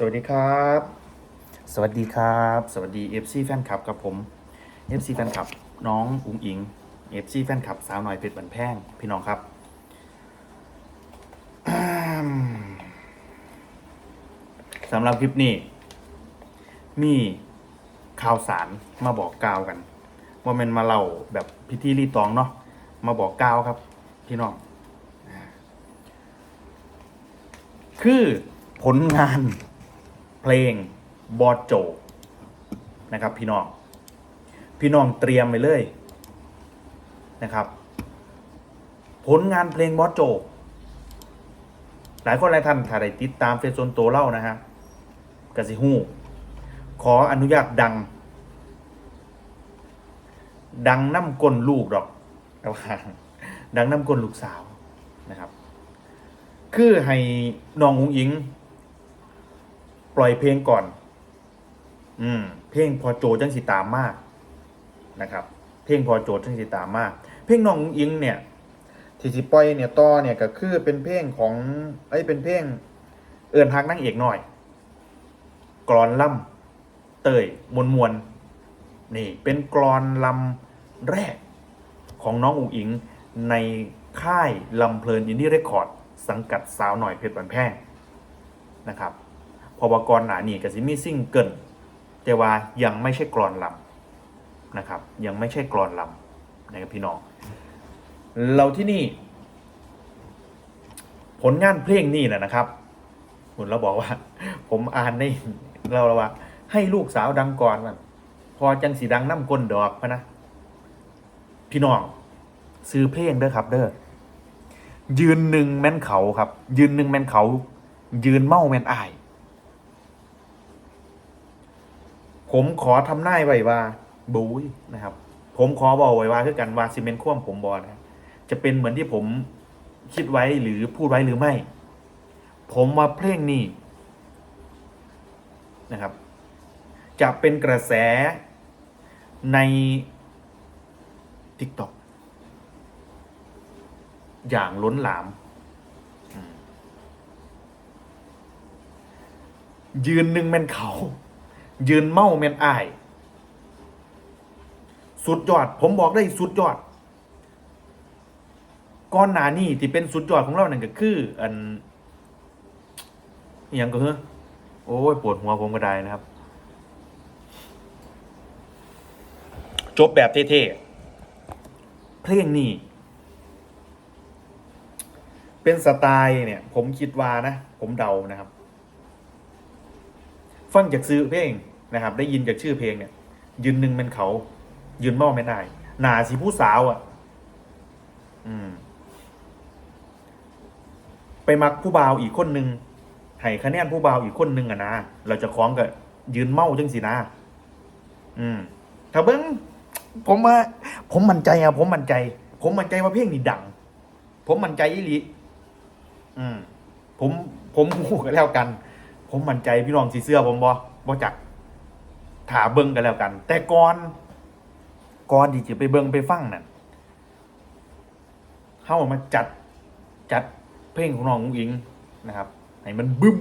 สวัสดีครับ สวัสดีครับ สวัสดี FC แฟนคลับกับผม FC แฟนคลับน้องอุ๋งอิง FC แฟนคลับสาวหน่อยเป็ดบันแพงพี่น้องครับอืมสำหรับคลิปนี้ มีข่าวสารมาบอกกล่าวกันว่ามันมาเล่าแบบพิธีรีตองเนาะมาบอกกล่าวครับ พี่น้อง คือผลงาน เพลงบอโจนะครับ พี่น้อง พี่น้องเตรียมไปเลยนะครับ ผลงานเพลงบอโจ หลายคนหลายท่านถ้าได้ติดตามเฟซโซนโตเล่านะฮะกสิฮู้ขออนุญาตดัง ดังน้ำก้นลูกดอกแต่ว่าดังน้ำก้นลูกสาวนะครับ คือให้น้องอุ้งอิง ปล่อยเพลงก่อน อืม เพลงพอโจจังสิตามมากนะครับ เพลงพอโจจังสิตามมาก เพลงน้องอุ้งอิงเนี่ยที่สิปล่อยเนี่ยต่อเนี่ยก็คือเป็นเพลงของไอ้เป็นเพลงเอินฮักนั่งเอกหน่อย กรอนล่ำเตยมวลมวลนี่เป็นกรอนลำแรกของน้องอุ๋งอิงในค่ายลำเพลินอินดี้เรคคอร์ด สังกัดสาวหน่อยเพชรบันแพงนะครับ พอบกรหนานี่กับซิมีซิ่งเกิลแต่ว่ายังไม่ใช่กรอนลำนะครับ ยังไม่ใช่กรอนลำนะครับพี่น้องเราที่นี่ ผลงานเพลงนี่แหละนะครับคุณเราบอกว่า ผมอ่านในเราว่า ให้ลูกสาวดังก่อนมันพอจังสีดังน้ำก้นดอกพะนะพี่น้อง ซื้อเพลงเด้อครับ เด้อยืนหนึ่งแม่นเขาครับ ยืนหนึ่งแม่นเขา ยืนเมาแม่นอาย ผมขอทำนายไว้ว่าบุ้ยนะครับ ผมขอบอกไว้ว่าคือกันว่าซีเมนต์คว่ำผมบอนะจะเป็นเหมือนที่ผมคิดไว้หรือพูดไว้หรือไม่ ผมว่าเพลงนี้นะครับ จะเป็นกระแสใน TikTok อย่างล้นหลามอืมยืนหนึ่งแม่นเขา ยืนเมาแม่นอาย สุดยอด ผมบอกได้สุดยอดก้อนหนานี่ที่เป็นสุดยอดของเรานั่นก็คือ อันอย่างก็เฮ้อโอ้ยปวดหัวผมก็ได้นะครับ จบแบบเท่ๆ เพลงนี้ เป็นสไตล์เนี่ย ผมคิดว่านะ ผมเดานะครับ ฟังจากซื้อเพลง นะครับ ได้ยินจากชื่อเพลงเนี่ย ยืนหนึ่งเป็นเขา ยืนเมาไม่ได้หนาสีผู้สาวอะ่ะ อืม ไปมักผู้บ่าวอีกคนหนึ่งให้คะแนนผู้บ่าวอีกคนหนึ่งอะนะเราจะคล้องกับยืนเมาจังสินะ อืม ถ้าเบิ้งผมว่าผมมั่นใจอะผมมั่นใจ ผมมั่นใจว่าเพลงนี้ดัง ผมมั่นใจอีหลีอืม ผมผมหูกันแล้วกัน ผมมั่นใจพี่น้องสีเสื้อผมบอบอจัก ถาเบิ้งกันแล้วกัน แต่ก่อนก่อนที่จะไปเบิ้งไปฟังนั่นเข้ามาจัดจัดเพลงของน้องอุ้งอิงนะครับ ให้มันบึ้ม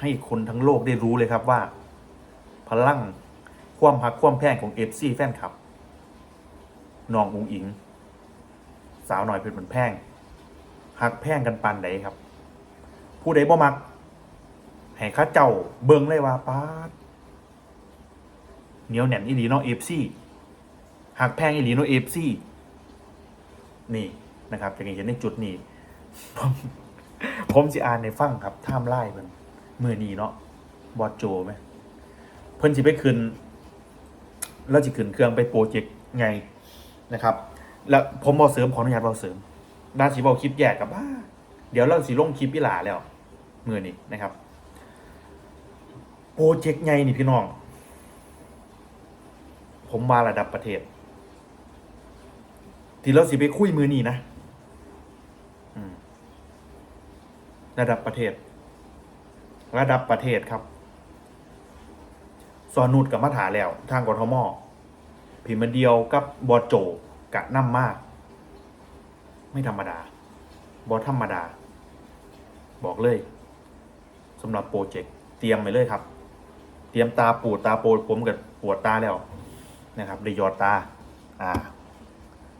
ให้คนทั้งโลกได้รู้เลยครับว่า พลังความหักความแพงของเอฟซีแฟนคลับน้องอุ้งอิง สาวหน่อยเป็นเหมันแพงหักแพงกันปานใดครับ ผู้ใดบ่มักให้ข้าเจ้าเบิ่งเลยว่าป้าด เหนียวแหน่นอีหลีเนาะเอฟซีหักแพงอีหลีเนาะเอฟซีนี่นะครับจะเห็นในจุดนี้ ผมผมสิอ่านในฟังครับท่ามไล่เพิ่นมือนี้เนาะบอสโจไหมเพิ่นสิไปขึ้นแล้วสิขึ้นเครื่องไปโปรเจกต์ไงนะครับ แล้วผมบอเสริมขออนุญาตบอเสริมด้านสีบอคลิปแยกกับบ้าเดี๋ยวเราสิลงคลิปพิหลาแล้วมือนี้นะครับ โปรเจกต์ไงนี่พี่น้อง ผมมาระดับประเทศ ที่เราสิไปคุยมือนี้นะระดับประเทศ ระดับประเทศครับสอนุดกับมาถาแล้ว ทางกทมพิมพ์เดียวกับบอโจกะน้ำมาก ไม่ธรรมดา บอธรรมดา บอกเลยสำหรับโปรเจกต์เตรียมไปเลยครับ เตรียมตาปูดตาโปดผมกับปวดตาแล้ว นะครับได้ยอดตา อ่า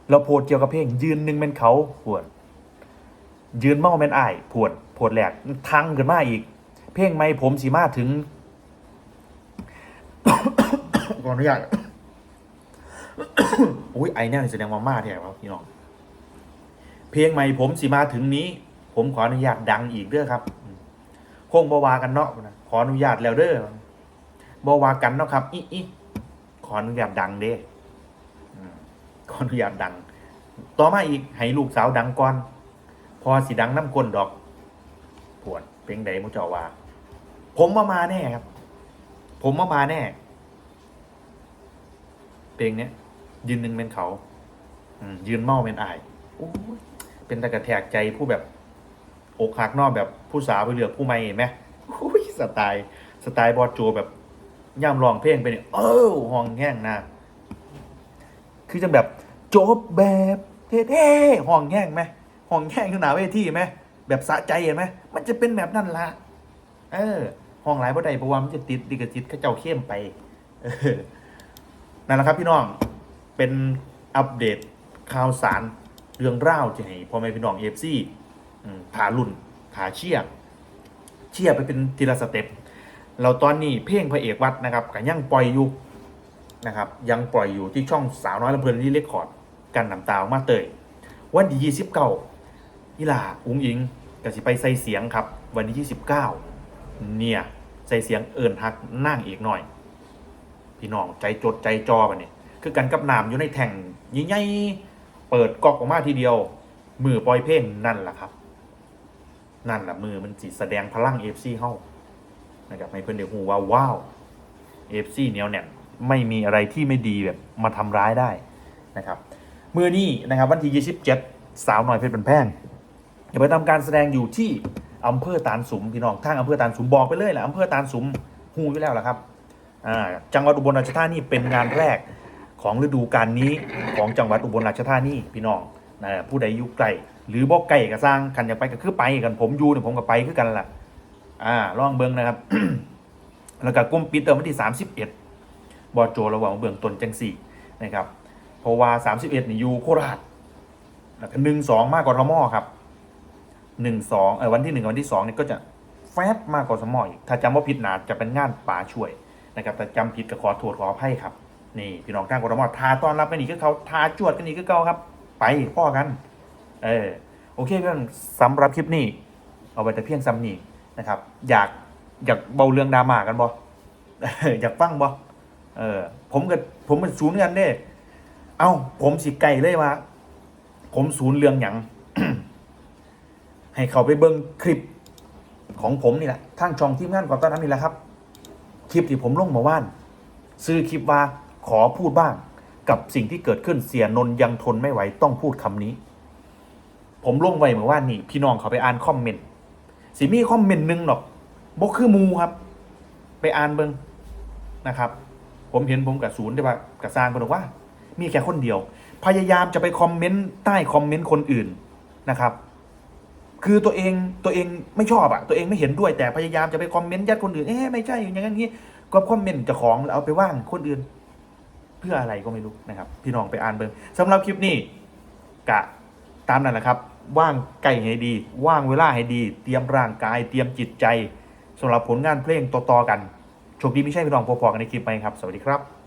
เราโพดเกี่ยวกับเพลง ยืนหนึ่งเป็นเขาปวด ยืนเมาเป็นไอ้ายปวดปวดแหลกทังกันมาอีก เพลงไม่ผมสีมาถึงขอนอนุญาตอุ้ยไอเนี่ยแสดงว่ามาแท้ครับพี่น้องเพลงใหม่ผมสิมาถึงนี้ ผมขออนุญาตดังอีกเด้อครับคงบวากันเนาะขออนุญาตแล้วเด้อบวากันเนาะครับอีอี ออนุญาตดังเด้ขออนุญาตดัง ต่อมาอีกให้ลูกสาวดังก่อน พอสิดังน้ำกลนดอกปวดเพลงใดมุจาว่า ผมมามาแน่ครับ ผมมามาแน่ เพลงเนี้ย ยืนหนึ่งเป็นเขาอืยืนเมาเป็นอายอเป็นตะกระแทกใจผู้แบบ อกหักนอกแบบผู้สาวไปเหลือผู้ไม่เห็นไหมสไตล์สไตล์บอสโจแบบ ย่ำรองเพลงไปเนี่ยเออห้องแห้งนะคือจะแบบจบแบบเท่ๆห้องแห้งไหมห้องแห้งขึ้นหนาเวทีไหมแบบสะใจเห็นไหมมันจะเป็นแบบนั้นละเออห้องหลายบ่ได้เพระว่ามันจะติดดิกระจิตก็เจ้าเข้มไปออนั่นแหละครับพี่น้องเป็นอัปเดตข่าวสารเรื่องเล่าวจะให้พ่อแม่พี่น้องเอฟซีถารุ่นถาเชียร์เชียร์ไปเป็นทีละสเต็ป เราตอนนี้เพลงพระเอกวัดนะครับก็ยังปล่อยอยู่นะครับยังปล่อยอยู่ที่ช่องสาวน้อยลำเพลินที่เรคคอร์ดกันน้ำตาออกมาเตยวันที่ยี่สิบเก้าอีหล่าอุ้งอิงก็สิไปใส่เสียงครับ วันที่ยี่สิบเก้าเนี่ยใส่เสียงเอิญฮักนั่งอีกหน่อย พี่น้องใจจดใจจอกันเนี่ยคือกันกับน้ำอยู่ในแท่งใหญ่ๆเปิดกอกออกมาทีเดียว มือปล่อยเพลงนั่นแหละครับ นั่นแหละมือมันสิแสดงพลังเอฟซีเข้า นะครับให้เพื่อนเดี๋ยวหูว่าว้าวเอฟซีเนียวเนี่ยไม่มีอะไรที่ไม่ดีแบบมาทำร้ายได้นะครับเมื่อนี้นะครับวันที่ 27 สาวหน่อยเพชรเป็นแพงจะไปทำการแสดงอยู่ที่อำเภอตาลสุมพี่น้องทางอำเภอตาลสุมบอกไปเลยแหละอำเภอตาลสุมหูอยู่แล้วแหละครับจังหวัดอุบลราชธานีเป็นงานแรกของฤดูกาลนี้ของจังหวัดอุบลราชธานีพี่น้องนะผู้ใดอยู่ไกลหรือบ่ไกลก็สร้างกันอยากไปก็คือไปกันผมอยู่เนี่ยผมก็ไปคือกันล่ะ อ่าลองเบิ่งนะครับ แล้วก็กุมปิดเติมวันที่ 31บอโจระหว่างเบื้องต้นจังสี่นะครับ เพราะว่า 31นี่อยู่โคราชแล้วก็หนึ่งสองมากกว่าทมครับหนึ่งสองเออวันที่หนึ่งวันที่สองนี่ก็จะแฟบมากกว่าสมออีกถ้าจำว่าผิดนาจะเป็นงานป่าช่วยนะครับแต่จำผิดก็ขอโทษขออภัยครับนี่พี่น้องข้างกทมทาต้อนรับกันอีกก็เขาทาจวดกันอีกก็เก่าครับ ไปพ่อกัน เออโอเคเพื่อนสำหรับคลิปนี้ เอาไว้แต่เพียงซ้ำนี้ นะครับ อยากอยากเบาเรื่องดราม่ากันบ่อยากฟังบ่เออ ผมกับผมเป็นศูนย์กันเด้เอ้า ผมสิไก่เลยว่า ผมศูนย์เรื่องหยังให้เขาไปเบิ่งคลิปของผมนี่แหละทางช่องทีมงานก่อนตอนนั้นนี่แหละครับ คลิปที่ผมลงมาว่าน ซื้อคลิปว่าขอพูดบ้าง กับสิ่งที่เกิดขึ้นเสียนนท์ยังทนไม่ไหวต้องพูดคำนี้ ผมลงไว้เมื่อว่านนี่ พี่น้องเขาไปอ่านคอมเมนต์ สิมีคอมเมนต์หนึงหรอกบอกคือมูครับ ไปอ่านเบิงนะครับ ผมเห็นผมกับศูนย์ได้ว่ากับซางคนบอกว่า มีแค่คนเดียว พยายามจะไปคอมเมนต์ใต้คอมเมนต์คนอื่นนะครับ คือตัวเองตัวเองไม่ชอบอะตัวเองไม่เห็นด้วยแต่พยายามจะไปคอมเมนต์ยัดคนอื่นเอ๊ะไม่ใช่อย่างนั้นนี้ก็คอมเมนต์จะของแล้วเอาไปว่างคนอื่น เพื่ออะไรก็ไม่รู้นะครับ พี่น้องไปอ่านเบิงสำหรับคลิปนี้กะตามนั้นแหละครับ ว่างไก่ให้ดี ว่างเวลาให้ดี เตรียมร่างกาย เตรียมจิตใจสำหรับผลงานเพลงต่อๆกันโชคดีไม่ใช่พี่น้องพอๆกันในคลิปไปครับ สวัสดีครับ